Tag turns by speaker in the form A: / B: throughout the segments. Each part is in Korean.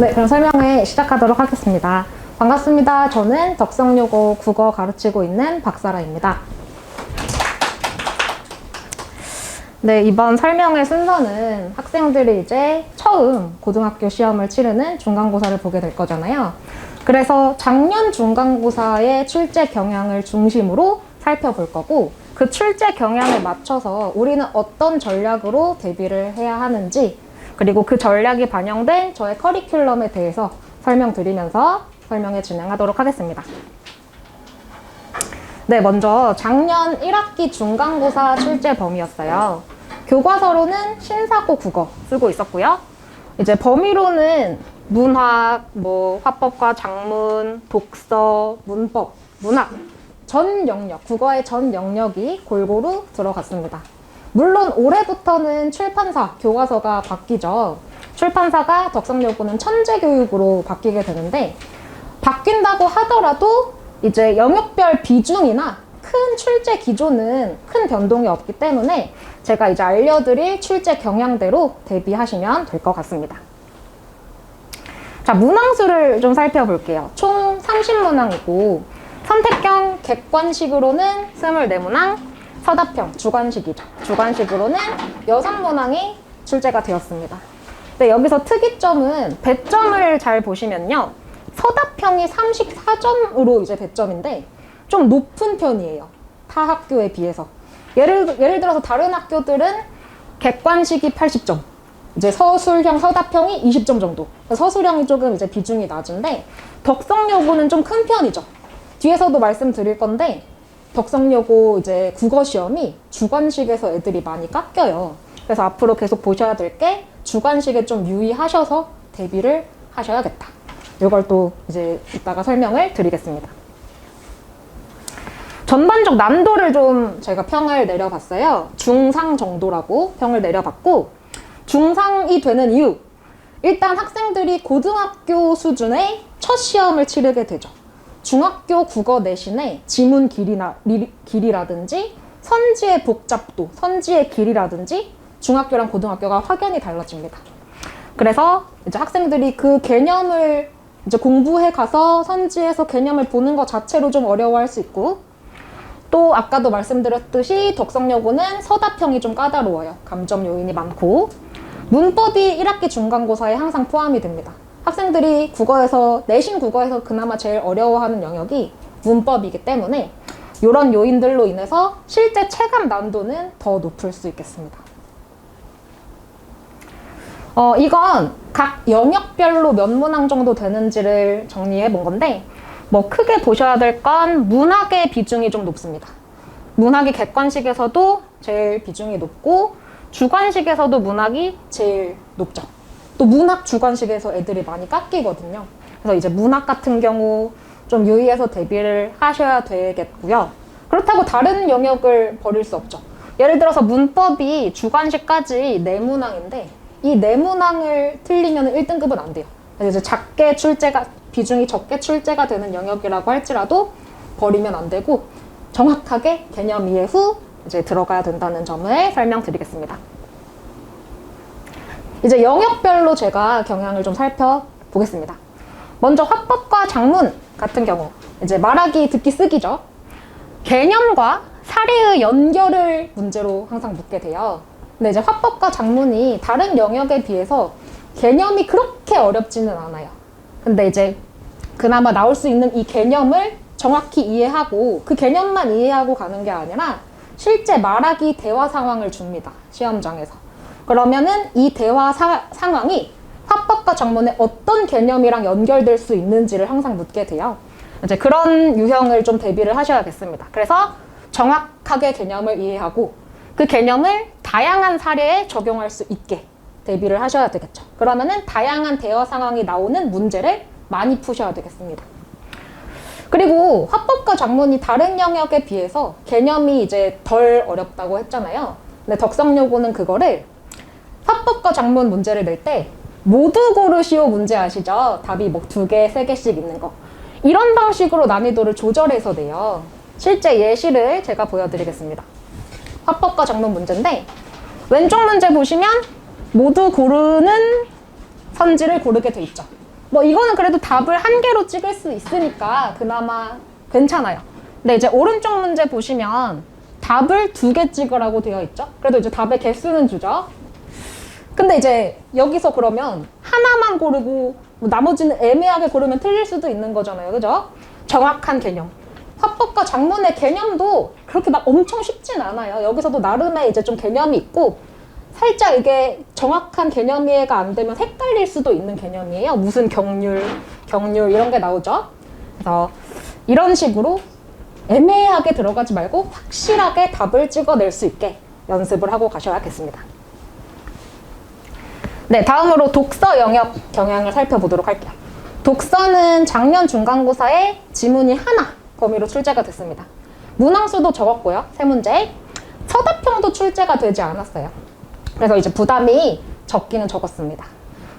A: 네, 그럼 설명을 시작하도록 하겠습니다. 반갑습니다. 저는 덕성여고 국어 가르치고 있는 박사라입니다. 네, 이번 설명의 순서는 학생들이 이제 처음 고등학교 시험을 치르는 중간고사를 보게 될 거잖아요. 그래서 작년 중간고사의 출제 경향을 중심으로 살펴볼 거고, 그 출제 경향에 맞춰서 우리는 어떤 전략으로 대비를 해야 하는지, 그리고 그 전략이 반영된 저의 커리큘럼에 대해서 설명드리면서 설명에 진행하도록 하겠습니다. 네, 먼저 작년 1학기 중간고사 출제 범위였어요. 교과서로는 신사고 국어 쓰고 있었고요. 이제 범위로는 문학, 뭐 화법과 작문, 독서, 문법, 문학 전 영역, 국어의 전 영역이 골고루 들어갔습니다. 물론 올해부터는 출판사, 교과서가 바뀌죠. 출판사가 덕성여고는 천재교육으로 바뀌게 되는데 바뀐다고 하더라도 이제 영역별 비중이나 큰 출제 기조는 큰 변동이 없기 때문에 제가 이제 알려드릴 출제 경향대로 대비하시면 될 것 같습니다. 자, 문항수를 좀 살펴볼게요. 총 30문항이고 선택형 객관식으로는 24문항, 서답형 주관식이죠. 주관식으로는 6문항이 출제가 되었습니다. 네, 여기서 특이점은 배점을 잘 보시면요. 서답형이 34점으로 이제 배점인데 좀 높은 편이에요. 타 학교에 비해서. 예를, 예를 들어서 다른 학교들은 객관식이 80점, 이제 서술형, 서답형이 20점 정도. 서술형이 조금 이제 비중이 낮은데 덕성여고는 좀 큰 편이죠. 뒤에서도 말씀드릴 건데 덕성여고 이제 국어 시험이 주관식에서 애들이 많이 깎여요. 그래서 앞으로 계속 보셔야 될 게 주관식에 좀 유의하셔서 대비를 하셔야겠다. 이걸 또 이제 이따가 설명을 드리겠습니다. 전반적 난도를 좀 제가 평을 내려봤어요. 중상 정도라고 평을 내려봤고, 중상이 되는 이유. 일단 학생들이 고등학교 수준의 첫 시험을 치르게 되죠. 중학교 국어 내신의 지문 길이나, 리, 길이라든지 선지의 복잡도, 선지의 길이라든지 중학교랑 고등학교가 확연히 달라집니다. 그래서 이제 학생들이 그 개념을 이제 공부해 가서 선지에서 개념을 보는 것 자체로 좀 어려워할 수 있고 또 아까도 말씀드렸듯이 덕성여고는 서답형이 좀 까다로워요. 감점 요인이 많고 문법이 1학기 중간고사에 항상 포함이 됩니다. 학생들이 국어에서 내신 국어에서 그나마 제일 어려워하는 영역이 문법이기 때문에 이런 요인들로 인해서 실제 체감 난도는 더 높을 수 있겠습니다. 어, 이건 각 영역별로 몇 문항 정도 되는지를 정리해 본 건데, 뭐 크게 보셔야 될 건 문학의 비중이 좀 높습니다. 문학이 객관식에서도 제일 비중이 높고, 주관식에서도 문학이 제일 높죠. 또 문학 주관식에서 애들이 많이 깎이거든요. 그래서 이제 문학 같은 경우 좀 유의해서 대비를 하셔야 되겠고요. 그렇다고 다른 영역을 버릴 수 없죠. 예를 들어서 문법이 주관식까지 네 문항인데 이네 문항을 틀리면 1등급은 안 돼요. 그래서 작게 출제가 비중이 적게 출제가 되는 영역이라고 할지라도 버리면 안 되고 정확하게 개념 이해 후 이제 들어가야 된다는 점을 설명드리겠습니다. 이제 영역별로 제가 경향을 좀 살펴보겠습니다. 먼저 화법과 작문 같은 경우 이제 말하기, 듣기, 쓰기죠. 개념과 사례의 연결을 문제로 항상 묻게 돼요. 근데 이제 화법과 작문이 다른 영역에 비해서 개념이 그렇게 어렵지는 않아요. 근데 이제 그나마 나올 수 있는 이 개념을 정확히 이해하고 그 개념만 이해하고 가는 게 아니라 실제 말하기 대화 상황을 줍니다. 시험장에서. 그러면은 이 대화 사, 상황이 화법과 작문의 어떤 개념이랑 연결될 수 있는지를 항상 묻게 돼요. 이제 그런 유형을 좀 대비를 하셔야겠습니다. 그래서 정확하게 개념을 이해하고 그 개념을 다양한 사례에 적용할 수 있게 대비를 하셔야 되겠죠. 그러면은 다양한 대화 상황이 나오는 문제를 많이 푸셔야 되겠습니다. 그리고 화법과 작문이 다른 영역에 비해서 개념이 이제 덜 어렵다고 했잖아요. 근데 덕성여고는 그거를 화법과 작문 문제를 낼 때 모두 고르시오 문제 아시죠? 답이 뭐 두 개, 세 개씩 있는 거. 이런 방식으로 난이도를 조절해서 내요. 실제 예시를 제가 보여드리겠습니다. 화법과 작문 문제인데 왼쪽 문제 보시면 모두 고르는 선지를 고르게 돼 있죠. 뭐 이거는 그래도 답을 한 개로 찍을 수 있으니까 그나마 괜찮아요. 근데 이제 오른쪽 문제 보시면 답을 두 개 찍으라고 되어 있죠. 그래도 이제 답의 개수는 주죠. 근데 이제 여기서 그러면 하나만 고르고 뭐 나머지는 애매하게 고르면 틀릴 수도 있는 거잖아요. 그죠? 정확한 개념. 화법과 작문의 개념도 그렇게 막 엄청 쉽진 않아요. 여기서도 나름의 이제 좀 개념이 있고 살짝 이게 정확한 개념 이해가 안 되면 헷갈릴 수도 있는 개념이에요. 무슨 경률, 경률 이런 게 나오죠. 그래서 이런 식으로 애매하게 들어가지 말고 확실하게 답을 찍어낼 수 있게 연습을 하고 가셔야겠습니다. 네, 다음으로 독서 영역 경향을 살펴보도록 할게요. 독서는 작년 중간고사에 지문이 하나 범위로 출제가 됐습니다. 문항수도 적었고요. 세 문제. 서답형도 출제가 되지 않았어요. 그래서 이제 부담이 적기는 적었습니다.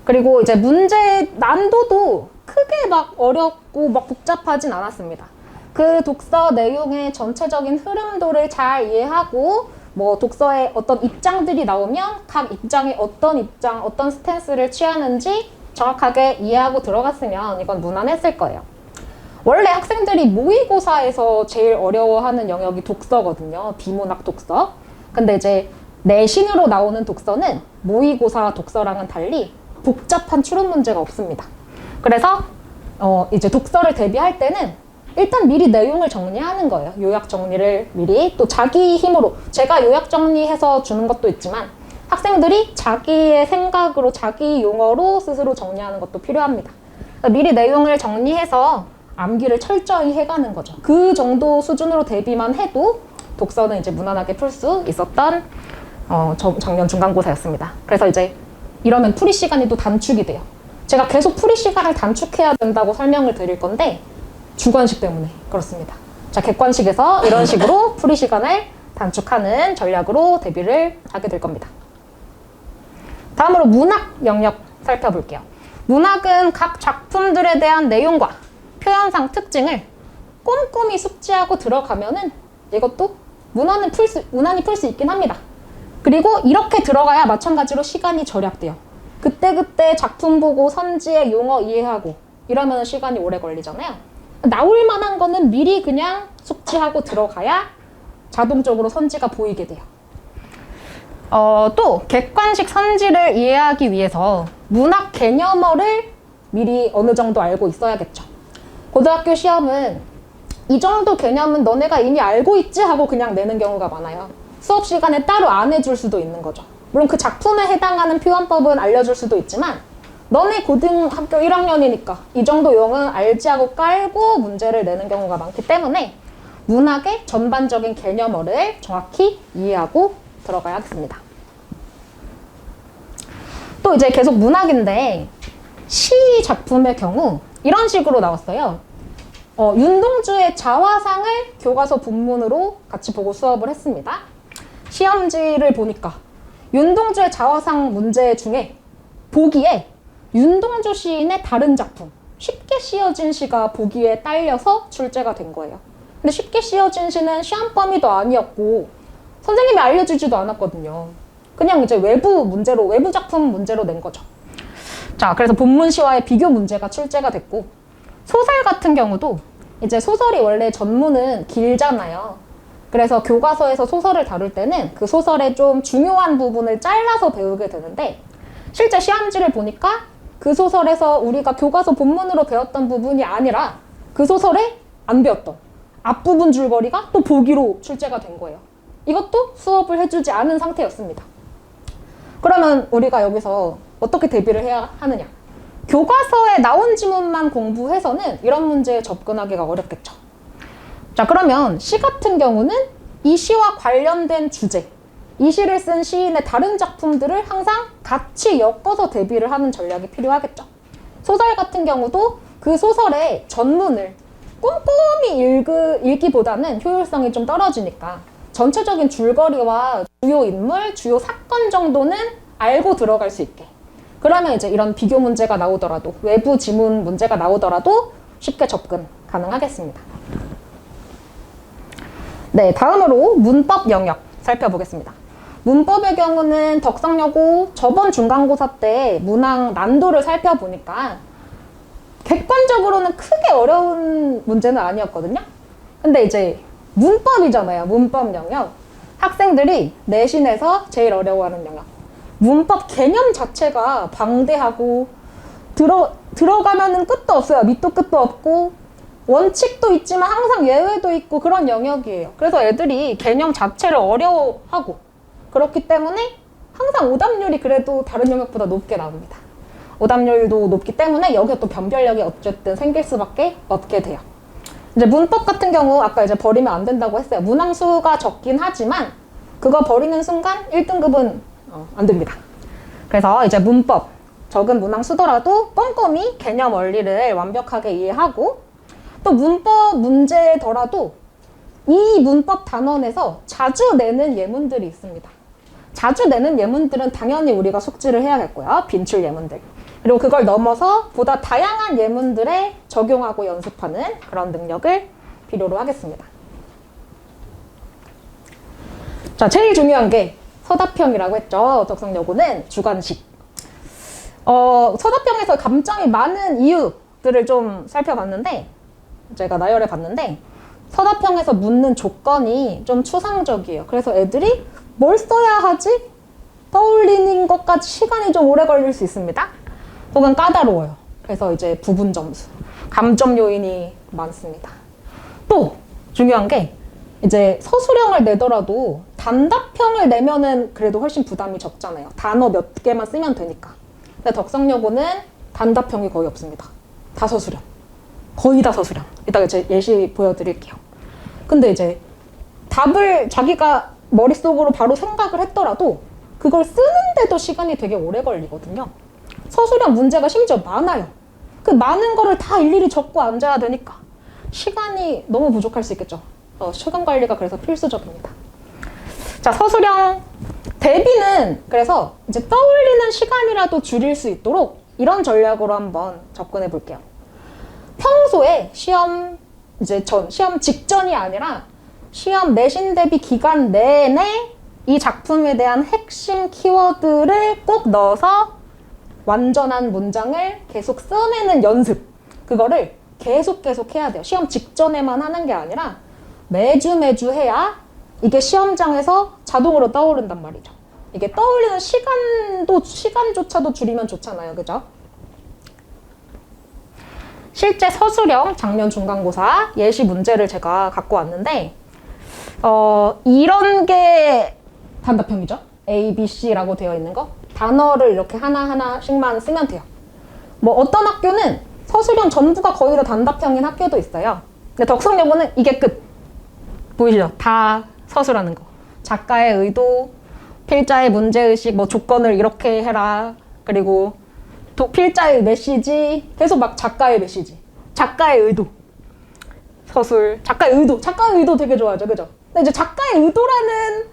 A: 그리고 이제 문제 난도도 크게 막 어렵고 막 복잡하진 않았습니다. 그 독서 내용의 전체적인 흐름도를 잘 이해하고 뭐 독서에 어떤 입장들이 나오면 각 입장이 어떤 입장, 어떤 스탠스를 취하는지 정확하게 이해하고 들어갔으면 이건 무난했을 거예요. 원래 학생들이 모의고사에서 제일 어려워하는 영역이 독서거든요. 비문학 독서. 근데 이제 내신으로 나오는 독서는 모의고사 독서랑은 달리 복잡한 추론 문제가 없습니다. 그래서 어 이제 독서를 대비할 때는 일단 미리 내용을 정리하는 거예요. 요약 정리를 미리 또 자기 힘으로 제가 요약 정리해서 주는 것도 있지만 학생들이 자기의 생각으로 자기 용어로 스스로 정리하는 것도 필요합니다. 그러니까 미리 내용을 정리해서 암기를 철저히 해가는 거죠. 그 정도 수준으로 대비만 해도 독서는 이제 무난하게 풀 수 있었던 어, 저, 작년 중간고사였습니다. 그래서 이제 이러면 풀이 시간이 또 단축이 돼요. 제가 계속 풀이 시간을 단축해야 된다고 설명을 드릴 건데 주관식 때문에 그렇습니다. 자, 객관식에서 이런 식으로 풀이 시간을 단축하는 전략으로 대비를 하게 될 겁니다. 다음으로 문학 영역 살펴볼게요. 문학은 각 작품들에 대한 내용과 표현상 특징을 꼼꼼히 숙지하고 들어가면은 이것도 문헌은 풀 수, 문안이 풀 수 있긴 합니다. 그리고 이렇게 들어가야 마찬가지로 시간이 절약돼요. 그때그때 작품 보고 선지의 용어 이해하고 이러면 시간이 오래 걸리잖아요. 나올 만한 거는 미리 그냥 숙지하고 들어가야 자동적으로 선지가 보이게 돼요. 어, 또 객관식 선지를 이해하기 위해서 문학 개념어를 미리 어느 정도 알고 있어야겠죠. 고등학교 시험은 이 정도 개념은 너네가 이미 알고 있지 하고 그냥 내는 경우가 많아요. 수업 시간에 따로 안 해줄 수도 있는 거죠. 물론 그 작품에 해당하는 표현법은 알려줄 수도 있지만 너네 고등학교 1학년이니까 이 정도 용은 알지 하고 깔고 문제를 내는 경우가 많기 때문에 문학의 전반적인 개념어를 정확히 이해하고 들어가야 하겠습니다. 또 이제 계속 문학인데 시 작품의 경우 이런 식으로 나왔어요. 어, 윤동주의 자화상을 교과서 본문으로 같이 보고 수업을 했습니다. 시험지를 보니까 윤동주의 자화상 문제 중에 보기에 윤동주 시인의 다른 작품 쉽게 씌어진 시가 보기에 딸려서 출제가 된 거예요. 근데 쉽게 씌어진 시는 시험 범위도 아니었고 선생님이 알려주지도 않았거든요. 그냥 이제 외부 문제로 외부 작품 문제로 낸 거죠. 자, 그래서 본문 시와의 비교 문제가 출제가 됐고 소설 같은 경우도 이제 소설이 원래 전문은 길잖아요. 그래서 교과서에서 소설을 다룰 때는 그 소설의 좀 중요한 부분을 잘라서 배우게 되는데 실제 시험지를 보니까 그 소설에서 우리가 교과서 본문으로 배웠던 부분이 아니라 그 소설에 안 배웠던 앞부분 줄거리가 또 보기로 출제가 된 거예요. 이것도 수업을 해주지 않은 상태였습니다. 그러면 우리가 여기서 어떻게 대비를 해야 하느냐? 교과서에 나온 지문만 공부해서는 이런 문제에 접근하기가 어렵겠죠. 자, 그러면 시 같은 경우는 이 시와 관련된 주제, 이 시를 쓴 시인의 다른 작품들을 항상 같이 엮어서 대비를 하는 전략이 필요하겠죠. 소설 같은 경우도 그 소설의 전문을 꼼꼼히 읽으, 읽기보다는 효율성이 좀 떨어지니까 전체적인 줄거리와 주요 인물, 주요 사건 정도는 알고 들어갈 수 있게. 그러면 이제 이런 비교 문제가 나오더라도 외부 지문 문제가 나오더라도 쉽게 접근 가능하겠습니다. 네, 다음으로 문법 영역 살펴보겠습니다. 문법의 경우는 덕성여고 저번 중간고사 때 문항 난도를 살펴보니까 객관적으로는 크게 어려운 문제는 아니었거든요. 근데 이제 문법이잖아요. 문법 영역. 학생들이 내신에서 제일 어려워하는 영역. 문법 개념 자체가 방대하고 들어 들어가면은 끝도 없어요. 밑도 끝도 없고 원칙도 있지만 항상 예외도 있고 그런 영역이에요. 그래서 애들이 개념 자체를 어려워하고 그렇기 때문에 항상 오답률이 그래도 다른 영역보다 높게 나옵니다. 오답률도 높기 때문에 여기서 또 변별력이 어쨌든 생길 수밖에 없게 돼요. 이제 문법 같은 경우 아까 이제 버리면 안 된다고 했어요. 문항수가 적긴 하지만 그거 버리는 순간 1등급은 어, 안 됩니다. 그래서 이제 문법 적은 문항수더라도 꼼꼼히 개념 원리를 완벽하게 이해하고 또 문법 문제더라도 이 문법 단원에서 자주 내는 예문들이 있습니다. 자주 내는 예문들은 당연히 우리가 숙지를 해야겠고요. 빈출 예문들. 그리고 그걸 넘어서 보다 다양한 예문들에 적용하고 연습하는 그런 능력을 필요로 하겠습니다. 자, 제일 중요한 게 서답형이라고 했죠. 덕성여고는 주관식. 어, 서답형에서 감점이 많은 이유들을 좀 살펴봤는데, 제가 나열해 봤는데, 서답형에서 묻는 조건이 좀 추상적이에요. 그래서 애들이 뭘 써야 하지? 떠올리는 것까지 시간이 좀 오래 걸릴 수 있습니다. 혹은 까다로워요. 그래서 이제 부분 점수, 감점 요인이 많습니다. 또 중요한 게 이제 서술형을 내더라도 단답형을 내면은 그래도 훨씬 부담이 적잖아요. 단어 몇 개만 쓰면 되니까. 근데 덕성여고는 단답형이 거의 없습니다. 다 서술형. 거의 다 서술형. 이따가 제 예시 보여드릴게요. 근데 이제 답을 자기가 머릿속으로 바로 생각을 했더라도 그걸 쓰는데도 시간이 되게 오래 걸리거든요. 서술형 문제가 심지어 많아요. 그 많은 거를 다 일일이 적고 앉아야 되니까 시간이 너무 부족할 수 있겠죠. 어, 시간 관리가 그래서 필수적입니다. 자, 서술형 대비는 그래서 이제 떠올리는 시간이라도 줄일 수 있도록 이런 전략으로 한번 접근해 볼게요. 평소에 시험 이제 전 시험 직전이 아니라 시험 내신 대비 기간 내내 이 작품에 대한 핵심 키워드를 꼭 넣어서 완전한 문장을 계속 써내는 연습. 그거를 계속 계속 해야 돼요. 시험 직전에만 하는 게 아니라 매주 매주 해야 이게 시험장에서 자동으로 떠오른단 말이죠. 이게 떠올리는 시간도 시간조차도 줄이면 좋잖아요. 그죠? 실제 서술형 작년 중간고사 예시 문제를 제가 갖고 왔는데 어, 이런 게 단답형이죠. A, B, C라고 되어 있는 거. 단어를 이렇게 하나하나씩만 쓰면 돼요. 뭐 어떤 학교는 서술형 전부가 거의 다 단답형인 학교도 있어요. 근데 덕성여고는 이게 끝. 보이시죠? 다 서술하는 거. 작가의 의도, 필자의 문제의식, 뭐 조건을 이렇게 해라. 그리고 도, 필자의 메시지, 계속 막 작가의 메시지. 작가의 의도. 서술. 작가의 의도. 작가의 의도 되게 좋아하죠. 그죠? 근데 이제 작가의 의도라는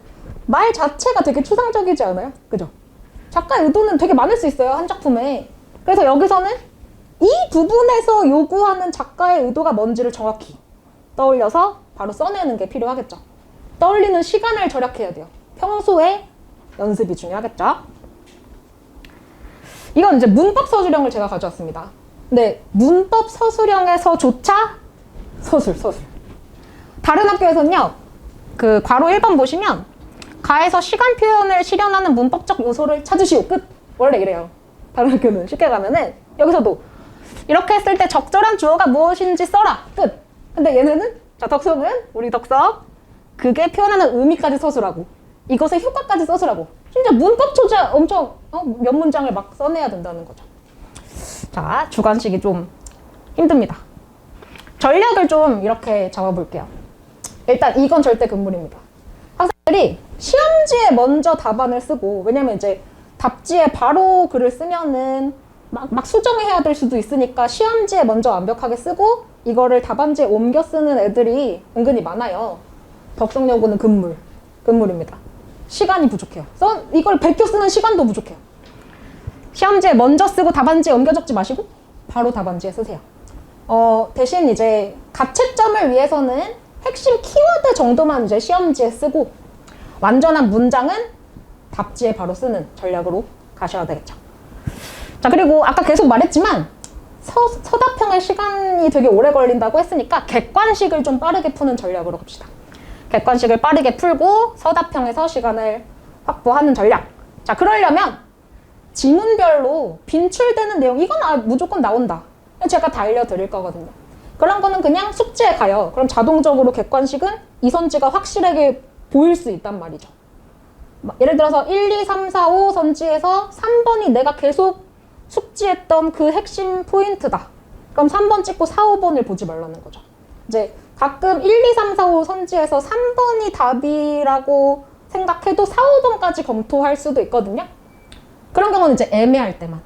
A: 말 자체가 되게 추상적이지 않아요? 그죠? 작가의 의도는 되게 많을 수 있어요. 한 작품에. 그래서 여기서는 이 부분에서 요구하는 작가의 의도가 뭔지를 정확히 떠올려서 바로 써내는 게 필요하겠죠. 떠올리는 시간을 절약해야 돼요. 평소에 연습이 중요하겠죠. 이건 이제 문법 서술형을 제가 가져왔습니다. 근데 문법 서술형에서조차 서술, 서술. 다른 학교에서는요, 그 괄호 1번 보시면 가에서 시간 표현을 실현하는 문법적 요소를 찾으시오. 끝. 원래 이래요. 다른 학교는 쉽게 가면은 여기서도 이렇게 했을 때 적절한 주어가 무엇인지 써라. 끝. 근데 얘네는 자 덕성은 우리 덕성 그게 표현하는 의미까지 서술하고 이것의 효과까지 써주라고. 진짜 문법 조자 엄청 어, 몇 문장을 막 써내야 된다는 거죠. 자 주관식이 좀 힘듭니다. 전략을 좀 이렇게 잡아볼게요. 일단 이건 절대 금물입니다. 학생들이 시험지에 먼저 답안을 쓰고 왜냐면 이제 답지에 바로 글을 쓰면은 막, 막 수정해야 될 수도 있으니까 시험지에 먼저 완벽하게 쓰고 이거를 답안지에 옮겨 쓰는 애들이 은근히 많아요. 덕성여고는 금물, 금물입니다. 시간이 부족해요. 써, 이걸 베껴 쓰는 시간도 부족해요. 시험지에 먼저 쓰고 답안지에 옮겨 적지 마시고 바로 답안지에 쓰세요. 어, 대신 이제 가채점을 위해서는 핵심 키워드 정도만 이제 시험지에 쓰고 완전한 문장은 답지에 바로 쓰는 전략으로 가셔야 되겠죠. 자, 그리고 아까 계속 말했지만 서, 서답 서답형의 시간이 되게 오래 걸린다고 했으니까 객관식을 좀 빠르게 푸는 전략으로 갑시다. 객관식을 빠르게 풀고 서답형에서 시간을 확보하는 전략. 자, 그러려면 지문별로 빈출되는 내용, 이건 아, 무조건 나온다. 제가 다 알려드릴 거거든요. 그런 거는 그냥 숙제에 가요. 그럼 자동적으로 객관식은 이 선지가 확실하게 보일 수 있단 말이죠. 막 예를 들어서 1, 2, 3, 4, 5 선지에서 3번이 내가 계속 숙지했던 그 핵심 포인트다. 그럼 3번 찍고 4, 5번을 보지 말라는 거죠. 이제 가끔 1, 2, 3, 4, 5 선지에서 3번이 답이라고 생각해도 4, 5번까지 검토할 수도 있거든요. 그런 경우는 이제 애매할 때만.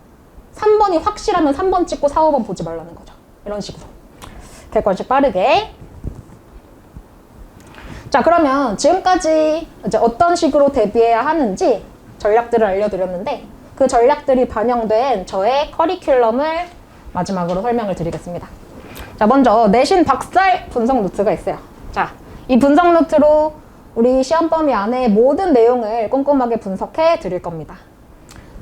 A: 3번이 확실하면 3번 찍고 4, 5번 보지 말라는 거죠. 이런 식으로. 객관식 빠르게. 자, 그러면 지금까지 이제 어떤 식으로 대비해야 하는지 전략들을 알려드렸는데 그 전략들이 반영된 저의 커리큘럼을 마지막으로 설명을 드리겠습니다. 자, 먼저 내신 박살 분석 노트가 있어요. 자, 이 분석 노트로 우리 시험 범위 안에 모든 내용을 꼼꼼하게 분석해 드릴 겁니다.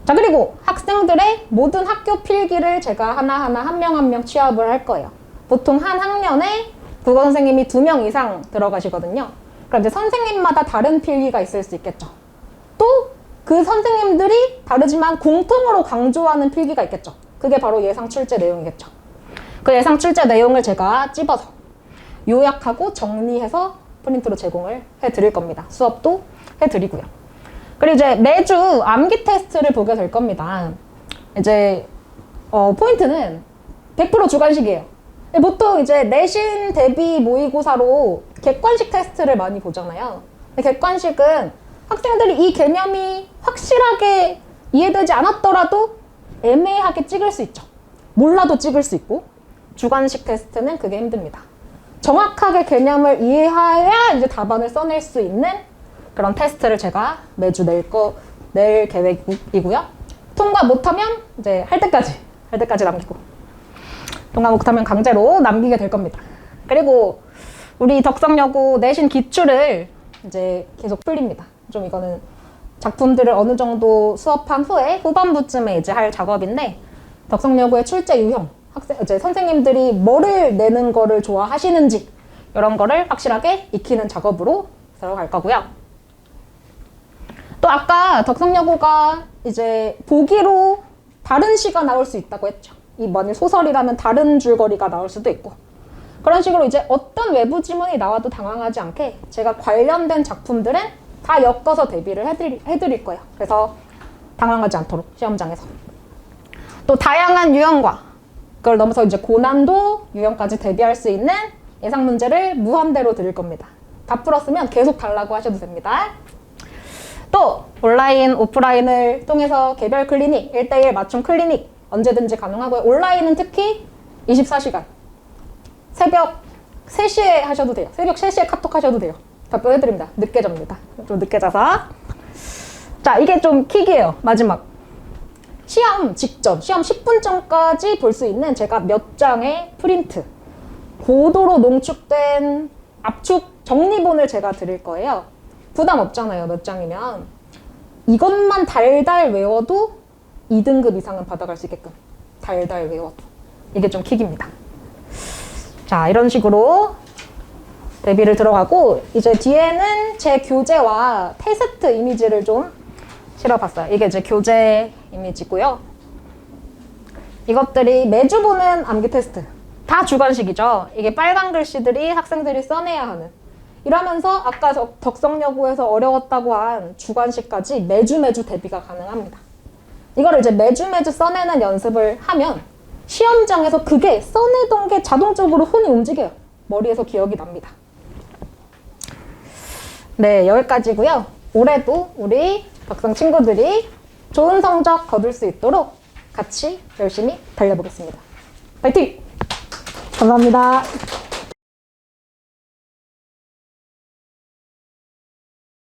A: 자, 그리고 학생들의 모든 학교 필기를 제가 하나하나 한 명 한명 취합을 할 거예요. 보통 한 학년에 국어 선생님이 두 명 이상 들어가시거든요. 그럼 이제 선생님마다 다른 필기가 있을 수 있겠죠. 또 그 선생님들이 다르지만 공통으로 강조하는 필기가 있겠죠. 그게 바로 예상 출제 내용이겠죠. 그 예상 출제 내용을 제가 찝어서 요약하고 정리해서 프린트로 제공을 해 드릴 겁니다. 수업도 해 드리고요. 그리고 이제 매주 암기 테스트를 보게 될 겁니다. 이제 어, 포인트는 100% 주관식이에요. 보통 이제 내신 대비 모의고사로 객관식 테스트를 많이 보잖아요. 객관식은 학생들이 이 개념이 확실하게 이해되지 않았더라도 애매하게 찍을 수 있죠. 몰라도 찍을 수 있고 주관식 테스트는 그게 힘듭니다. 정확하게 개념을 이해해야 이제 답안을 써낼 수 있는 그런 테스트를 제가 매주 낼 거, 낼 계획이고요. 통과 못하면 이제 할 때까지, 할 때까지 남기고. 통과 못하면 강제로 남기게 될 겁니다. 그리고 우리 덕성여고 내신 기출을 이제 계속 풀립니다. 좀 이거는 작품들을 어느 정도 수업한 후에 후반부쯤에 이제 할 작업인데 덕성여고의 출제 유형, 학생 이제 선생님들이 뭐를 내는 거를 좋아하시는지 이런 거를 확실하게 익히는 작업으로 들어갈 거고요. 또 아까 덕성여고가 이제 보기로 다른 시가 나올 수 있다고 했죠. 이 만약 소설이라면 다른 줄거리가 나올 수도 있고 그런 식으로 이제 어떤 외부 지문이 나와도 당황하지 않게 제가 관련된 작품들은 다 엮어서 대비를 해드릴, 해드릴 거예요. 그래서 당황하지 않도록 시험장에서 또 다양한 유형과 그걸 넘어서 이제 고난도 유형까지 대비할 수 있는 예상 문제를 무한대로 드릴 겁니다. 다 풀었으면 계속 달라고 하셔도 됩니다. 또 온라인, 오프라인을 통해서 개별 클리닉, 1대1 맞춤 클리닉 언제든지 가능하고요. 온라인은 특히 24시간. 새벽 3시에 하셔도 돼요. 새벽 3시에 카톡 하셔도 돼요. 답변해드립니다. 늦게 잡니다. 좀 늦게 자서. 자, 이게 좀 킥이에요. 마지막. 시험 직전, 시험 10분 전까지 볼 수 있는 제가 몇 장의 프린트. 고도로 농축된 압축 정리본을 제가 드릴 거예요. 부담 없잖아요. 몇 장이면. 이것만 달달 외워도 2등급 이상은 받아갈 수 있게끔. 달달 외워도. 이게 좀 킥입니다. 자, 이런 식으로 대비를 들어가고, 이제 뒤에는 제 교재와 테스트 이미지를 좀 실어봤어요. 이게 이제 교재 이미지고요. 이것들이 매주 보는 암기 테스트. 다 주관식이죠. 이게 빨간 글씨들이 학생들이 써내야 하는. 이러면서 아까 저- 덕성여고에서 어려웠다고 한 주관식까지 매주 매주 대비가 가능합니다. 이거를 이제 매주 매주 써내는 연습을 하면 시험장에서 그게 써내던 게 자동적으로 손이 움직여요. 머리에서 기억이 납니다. 네, 여기까지고요. 올해도 우리 덕성 친구들이 좋은 성적 거둘 수 있도록 같이 열심히 달려보겠습니다. 파이팅! 감사합니다.